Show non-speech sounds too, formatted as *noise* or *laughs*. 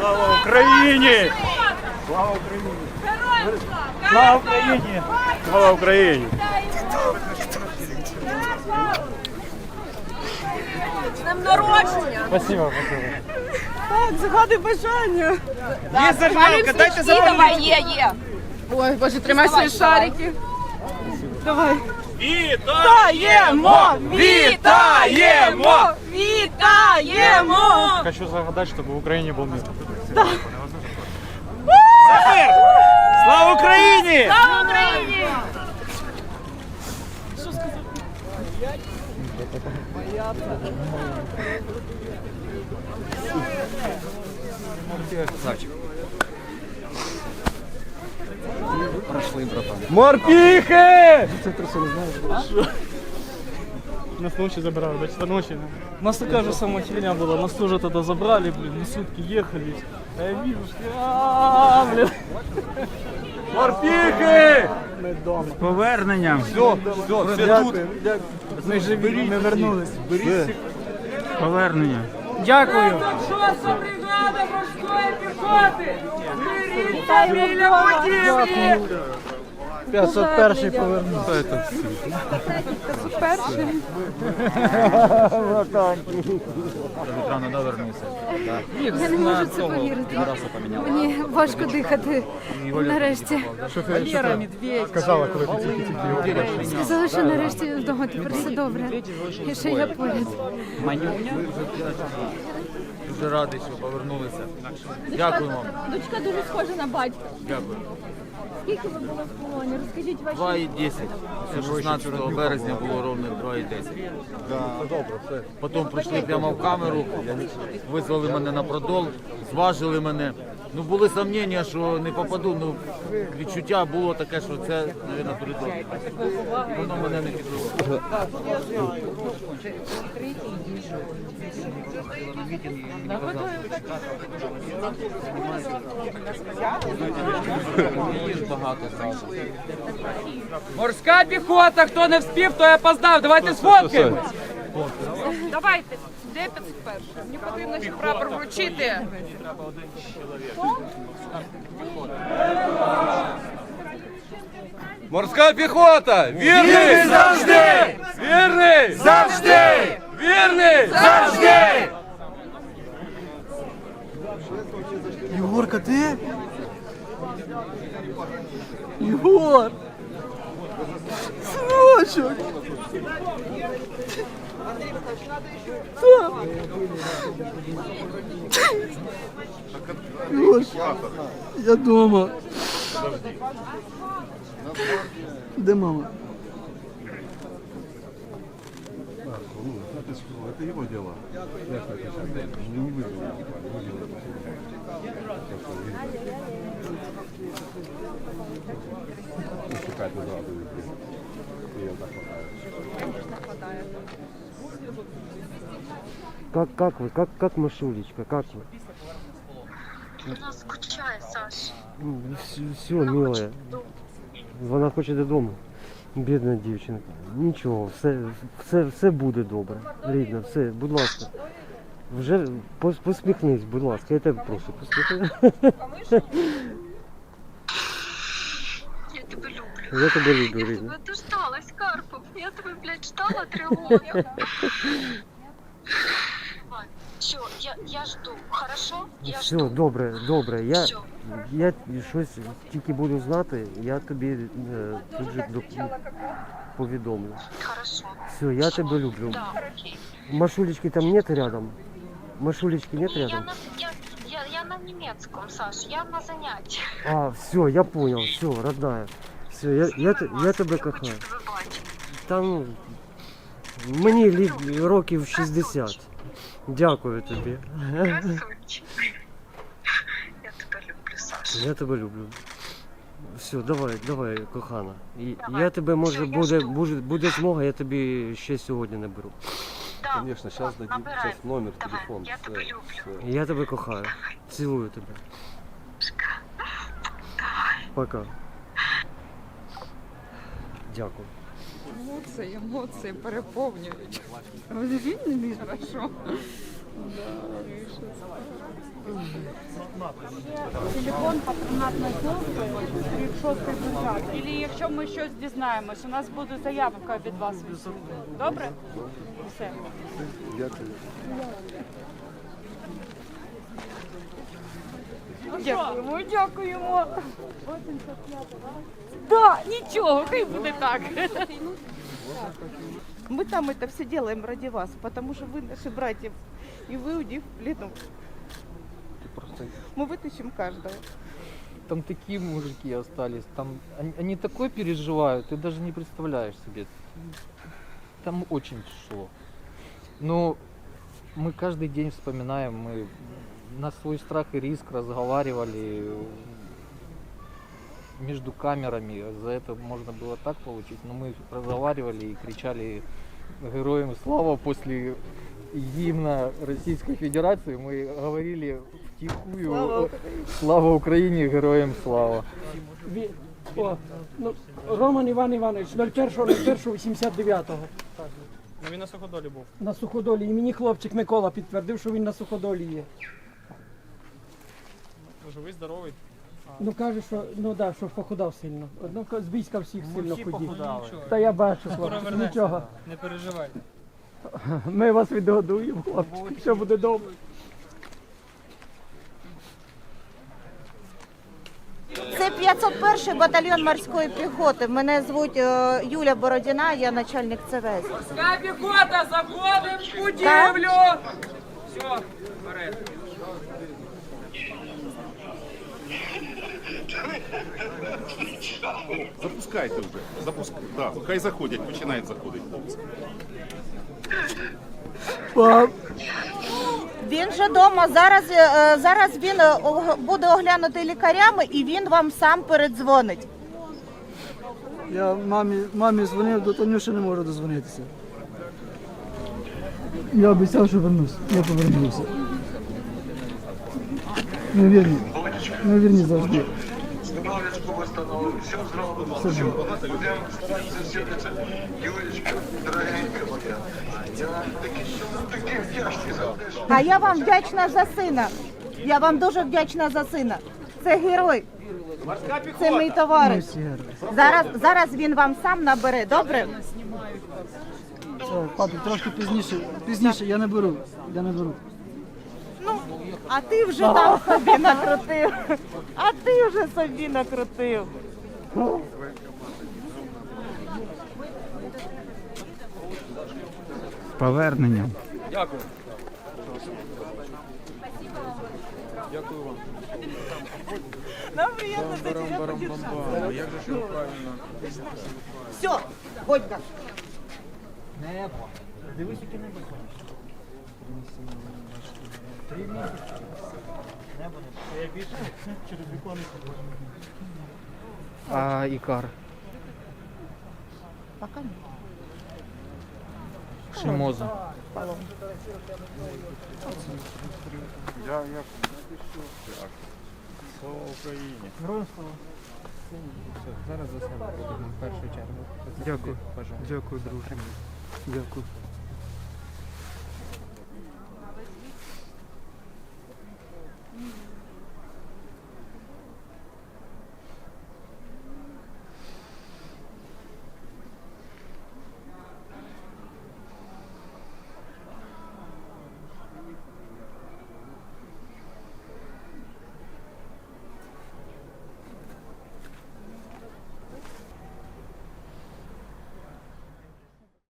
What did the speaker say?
Слава Україні! Слава Україні! Слава Україні! Слава Україні! Нам народження! Спасибо, спасибо. Так, згади бажання. Є зажигалка, дайте завалити. Є, є. Ой, Боже, тримай свої шарики. Давай. Вітаємо! Вітаємо! Вітаємо! Хочу загадать, чтобы в Украине был мир. За мир! Слава Україні! Слава Україні! Морпіхи! Нас ночью забрали, до часа ночи. У нас такая же самая херня была. Нас тоже тогда забрали, блин, мы сутки ехали. А я вижу, что а, блин. Морпіхи! Мы дома. З поверненням. Все, все, все тут. Ми живі, ми вернулись. Повернення. Дякую. 6 бригада морської піхоти! Беріться біля будівлі! 501 повернувся. Рано довернувся. Я не можу це повірити. Мені важко дихати. Нарешті. Сказала, коли ти тільки тільки його Сказали, що нарешті вдома тепер все добре. І що я поряд. Дуже радий, що повернулися. Дякую вам. Дочка дуже схожа на батька. Дякую. Скільки ви були в полоні? Розкажіть ваші 2,10. Це 16 березня було ровно 2,10. Потім прийшли прямо в камеру, визвали мене на продол, зважили мене. Ну були сумніння, що не попаду. Ну відчуття було таке, що це, мабуть, передок. Воно мене не підвело. Морська піхота, хто не вспів, то я опоздав. Давайте сфоткаємо. Давайте, де 501? Мені потрібно ще прапор вручити. Морська піхота! Вірний завжди! Вірний завжди! Вірний завжди! Егорка, ти? Егор! Сыночек! Егор, я дома. Де мама? Это его дело. Я что это сейчас не выйду. Не выйду. Как, как вы, как, как Машулечка, как вы? Вона скучає, Саш. все, все, милая. Вона хоче додому. Бідна дівчинка. Нічого, все, все, все буде добре. Рідна, все, будь ласка. Вже пос- посміхнись, будь ласка, я тебе прошу, посміхнись. Я тебе люблю. Я тебе люблю, Я рідна. тебе дождалась, Карпов. Я тебе, блядь, ждала три роки. *laughs* Все, я, я жду, хорошо? Я Все, жду. добре, добре. Я, Все. я щось тільки буду знати, я тобі е, тут же доп- повідомлю. Хорошо. Все, я тебе люблю. Да. Машулечки там нет рядом? Машулечки нет я рядом? на, я, я, я на немецком, Саш, я на занятті. А, все, я понял, все, родная. Все, я, я, те- я тебе кохаю. хочу тебе бачити. Там мені літ, років 60. Дякую тобі. Красунчик. Я тебе люблю, Саш. Я тебе люблю. Все, давай, давай, кохана. І Давай. я тебе може Всё, я буде, жду. буде, буде змога, я тобі ще сьогодні наберу. Да. Конечно, сейчас дадим, Набирай. сейчас номер, Давай, телефон. я тебе люблю. все. Я тебе кохаю. Цілую тебе. Пока. Дякую. Емоції, емоції переповнюють. Хорошо. Телефон патронатної служби 36 бригад. І якщо ми щось дізнаємось, у нас буде заявка від вас. Добре? Все. Дякуємо, дякуємо. Да, нічого, хай буде так. Мы там это все делаем ради вас, потому что вы наши братья, и вы у них в плену. Мы вытащим каждого. Там такие мужики остались, там они, они такое переживают, ты даже не представляешь себе. Там очень тяжело. Но мы каждый день вспоминаем, мы на свой страх и риск разговаривали между камерами. За это можно было так получить, но мы разговаривали и кричали героям слава после гимна Российской Федерации. Мы говорили втихую Слава слава Україні, героям слава. Ві- О, ну, Роман Іван Іванович, 01.01.89. Ну він на суходолі був. На суходолі. І мені хлопчик Микола підтвердив, що він на суходолі є. Живий, здоровий. Ну каже, що ну да, що похудав сильно. Ну, з війська всіх сильно всі худі. похудали. Та я бачу, хлопці, вернешся. нічого. Не переживай. Ми вас відгодуємо, хлопчики, все буде добре. Це 501 батальйон морської піхоти. Мене звуть е, Юля Бородіна, я начальник ЦВС. Морська піхота, заходимо в будівлю! Все, Запускайте вже. Запуск... Да, хай заходять, починають заходити. Він же вдома. Зараз, е, зараз він е, ог- буде оглянутий лікарями і він вам сам передзвонить. Я мамі, мамі дзвонив, до Тонюші не можу дозвонитися. Я обіцяв, що вернусь. Я повернувся. Ми вірні. Ми вірні завжди. Все буде. А я вам вдячна за сина. Я вам дуже вдячна за сина. Це герой. Це мій товариш. Зараз, зараз він вам сам набере, добре? Все, папі, трошки пізніше. Пізніше, я не беру. Я не беру. А ти вже там собі накрутив. А ти вже собі накрутив. Повернення. Дякую. Дякую вам. Нам приємно за тебе подержати. Все, Бодька. А Ікар. Пока ні. Шимоза. Слава Україні. Зараз за себе будемо в першу чергу. Дякую. Дякую, друже. Дякую.